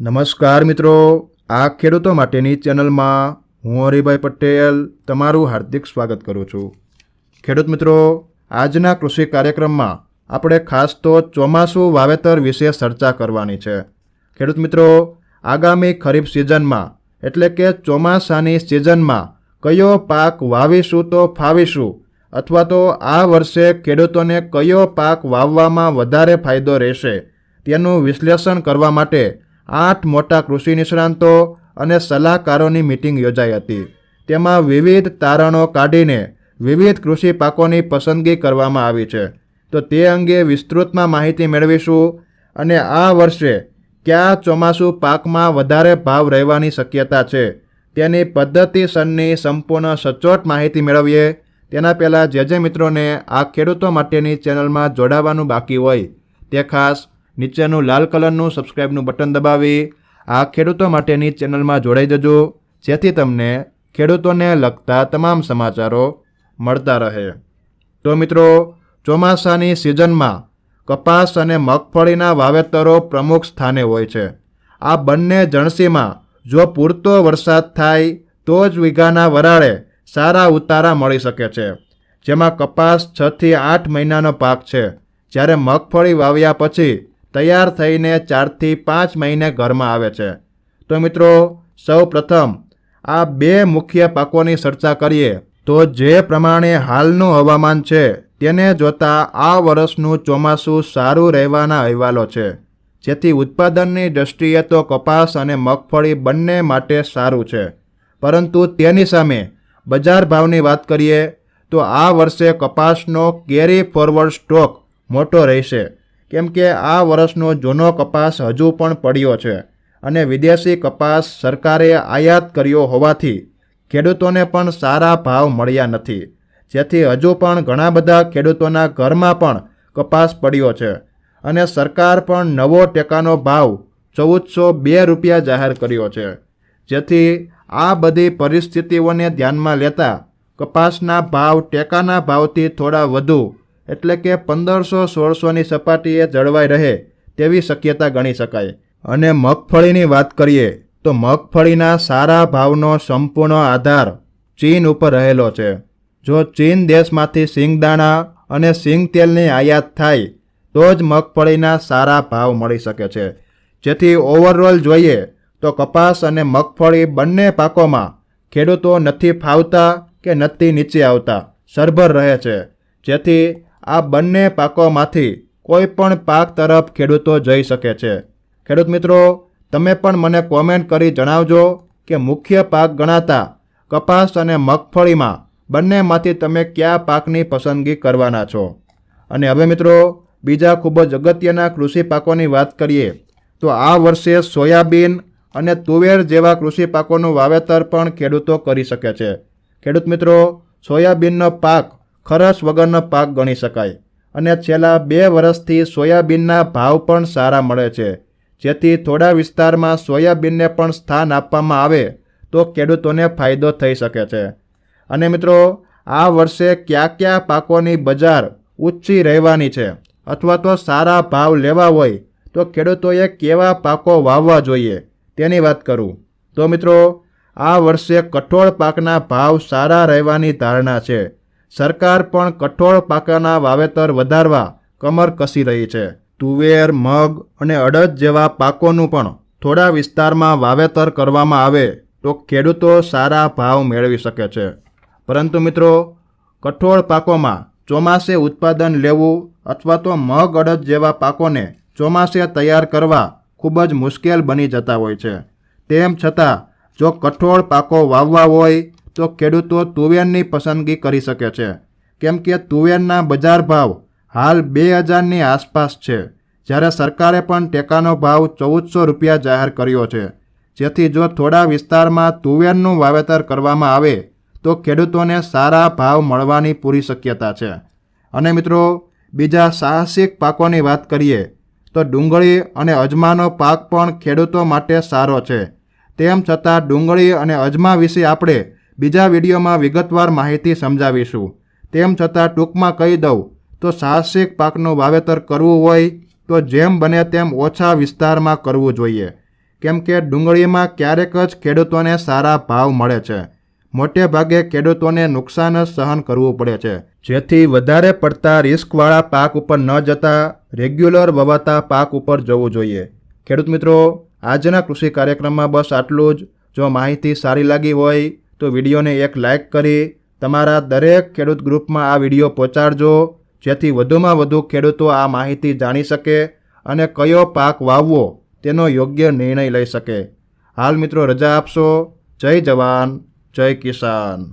નમસ્કાર મિત્રો. આ ખેડૂતો માટેની ચેનલમાં હું હરિભાઈ પટેલ તમારું હાર્દિક સ્વાગત કરું છું. ખેડૂત મિત્રો, આજના કૃષિ કાર્યક્રમમાં આપણે ખાસ તો ચોમાસું વાવેતર વિશે ચર્ચા કરવાની છે. ખેડૂત મિત્રો, આગામી ખરીફ સિઝનમાં, એટલે કે ચોમાસાની સિઝનમાં, કયો પાક વાવીશું તો ફાવીશું, અથવા તો આ વર્ષે ખેડૂતોને કયો પાક વાવવામાં વધારે ફાયદો રહેશે, તેનું વિશ્લેષણ કરવા માટે આઠ મોટા કૃષિ નિષ્ણાંતો અને સલાહકારોની મિટિંગ યોજાઈ હતી. તેમાં વિવિધ તારણો કાઢીને વિવિધ કૃષિ પાકોની પસંદગી કરવામાં આવી છે. તો તે અંગે વિસ્તૃતમાં માહિતી મેળવીશું અને આ વર્ષે કયા ચોમાસું પાકમાં વધારે ભાવ રહેવાની શક્યતા છે, તેની પદ્ધતિસરની સંપૂર્ણ સચોટ માહિતી મેળવીએ. તેના પહેલાં જે જે મિત્રોને આ ખેડૂતો માટેની ચેનલમાં જોડાવાનું બાકી હોય, તે ખાસ નીચેનું લાલ કલરનું સબસ્ક્રાઇબનું બટન દબાવી, આ ખેડૂતો માટેની ચેનલમાં જોડાઈ જજો, જેથી તમને ખેડૂતોને લગતા તમામ સમાચારો મળતા રહે. તો મિત્રો, ચોમાસાની સિઝનમાં કપાસ અને મગફળીના વાવેતરો પ્રમુખ સ્થાને હોય છે. આ બંને જણસીમાં જો પૂરતો વરસાદ થાય, તો જ વીઘાના વરાળે સારા ઉતારા મળી શકે છે. જેમાં કપાસ છથી આઠ મહિનાનો પાક છે. જ્યારે મગફળી વાવ્યા પછી તૈયાર થઈને ચારથી પાંચ મહિને ઘરમાં આવે છે. તો મિત્રો, સૌ પ્રથમ આ બે મુખ્ય પાકોની ચર્ચા કરીએ. તો જે પ્રમાણે હાલનું હવામાન છે, તેને જોતાં આ વર્ષનું ચોમાસું સારું રહેવાના અહેવાલો છે. જેથી ઉત્પાદનની દ્રષ્ટિએ તો કપાસ અને મગફળી બંને માટે સારું છે. પરંતુ તેની સામે બજાર ભાવની વાત કરીએ, તો આ વર્ષે કપાસનો કેરી ફોરવર્ડ સ્ટોક મોટો રહેશે. કેમ કે આ વર્ષનો જૂનો કપાસ હજુ પણ પડ્યો છે અને વિદેશી કપાસ સરકારે આયાત કર્યો હોવાથી ખેડૂતોને પણ સારા ભાવ મળ્યા નથી. જેથી હજુ પણ ઘણા બધા ખેડૂતોના ઘરમાં પણ કપાસ પડ્યો છે અને સરકાર પણ નવો ટેકાનો ભાવ ચૌદસો બે રૂપિયા જાહેર કર્યો છે. જેથી આ બધી પરિસ્થિતિઓને ધ્યાનમાં લેતા કપાસના ભાવ, ટેકાના ભાવથી થોડા વધુ એટલે કે પંદરસો સોળસોની સપાટીએ જળવાઈ રહે તેવી શક્યતા ગણી શકાય. અને મગફળીની વાત કરીએ, તો મગફળીના સારા ભાવનો સંપૂર્ણ આધાર ચીન ઉપર રહેલો છે. જો ચીન દેશમાંથી સિંગદાણા અને સિંગ તેલની આયાત થાય, તો જ મગફળીના સારા ભાવ મળી શકે છે. જેથી ઓવરઓલ જોઈએ, તો કપાસ અને મગફળી બંને પાકોમાં ખેડૂતો નથી ફાવતા કે નથી નીચે આવતા, સરભર રહે છે. જેથી આ બંને પાકોમાંથી કોઈ પણ પાક તરફ ખેડૂતો જઈ શકે છે. ખેડૂત મિત્રો, તમે પણ મને કોમેન્ટ કરી જણાવજો કે મુખ્ય પાક ગણાતા કપાસ અને મગફળીમાં બંનેમાંથી તમે કયા પાકની પસંદગી કરવાના છો? અને હવે મિત્રો, બીજા ખૂબ જ અગત્યના કૃષિ પાકોની વાત કરીએ, તો આ વર્ષે સોયાબીન અને તુવેર જેવા કૃષિ પાકોનું વાવેતર પણ ખેડૂતો કરી શકે છે. ખેડૂત મિત્રો, સોયાબીનનો પાક ખરસ વગરનો પાક ગણી શકાય. અને છેલ્લા બે વર્ષથી સોયાબીનના ભાવ પણ સારા મળે છે. જેથી થોડા વિસ્તારમાં સોયાબીનને પણ સ્થાન આપવામાં આવે તો ખેડૂતોને ફાયદો થઈ શકે છે. અને મિત્રો, આ વર્ષે કયા કયા પાકોની બજાર ઊંચી રહેવાની છે અથવા તો સારા ભાવ લેવા હોય તો ખેડૂતોએ કેવા પાકો વાવવા જોઈએ તેની વાત કરું. તો મિત્રો, આ વર્ષે કઠોળ પાકના ભાવ સારા રહેવાની ધારણા છે. સરકાર પણ કઠોળ પાકના વાવેતર વધારવા કમર કસી રહી છે. તુવેર, મગ અને અડદ જેવા પાકોનું પણ થોડા વિસ્તારમાં વાવેતર કરવામાં આવે તો ખેડૂતો સારા ભાવ મેળવી શકે છે. પરંતુ મિત્રો, કઠોળ પાકોમાં ચોમાસે ઉત્પાદન લેવું અથવા તો મગ, અડદ જેવા પાકોને ચોમાસે તૈયાર કરવા ખૂબ જ મુશ્કેલ બની જતા હોય છે. તેમ છતાં, જો કઠોળ પાકો વાવવા હોય તો ખેડૂતો તુવેરની પસંદગી કરી શકે છે. કેમ કે તુવેરના બજાર ભાવ હાલ બે હજારની આસપાસ છે. જ્યારે સરકારે પણ ટેકાનો ભાવ ચૌદસો રૂપિયા જાહેર કર્યો છે. જેથી જો થોડા વિસ્તારમાં તુવેરનું વાવેતર કરવામાં આવે, તો ખેડૂતોને સારા ભાવ મળવાની પૂરી શક્યતા છે. અને મિત્રો, બીજા સાહસિક પાકોની વાત કરીએ, તો ડુંગળી અને અજમાનો પાક પણ ખેડૂતો માટે સારો છે. તેમ છતાં ડુંગળી અને અજમા વિશે આપણે બીજા વિડીયોમાં વિગતવાર માહિતી સમજાવીશું. તેમ છતાં ટૂંકમાં કહી દઉં, તો સાહસિક પાકનું વાવેતર કરવું હોય, તો જેમ બને તેમ ઓછા વિસ્તારમાં કરવું જોઈએ. કેમ કે ડુંગળીમાં ક્યારેક જ ખેડૂતોને સારા ભાવ મળે છે. મોટે ભાગે ખેડૂતોને નુકસાન જ સહન કરવું પડે છે. જેથી વધારે પડતા રિસ્કવાળા પાક ઉપર ન જતા, રેગ્યુલર વવાતા પાક ઉપર જવું જોઈએ. ખેડૂત મિત્રો, આજના કૃષિ કાર્યક્રમમાં બસ આટલું જ. જો માહિતી સારી લાગી હોય તો વિડીયોને એક લાઇક કરી તમારા દરેક ખેડૂત ગ્રુપમાં આ વીડિયો પહોંચાડજો, જેથી વધુમાં વધુ ખેડૂતો આ માહિતી જાણી શકે અને કયો પાક વાવવો તેનો યોગ્ય નિર્ણય લઈ શકે. હાલ મિત્રો રજા આપશો. જય જવાન, જય કિસાન.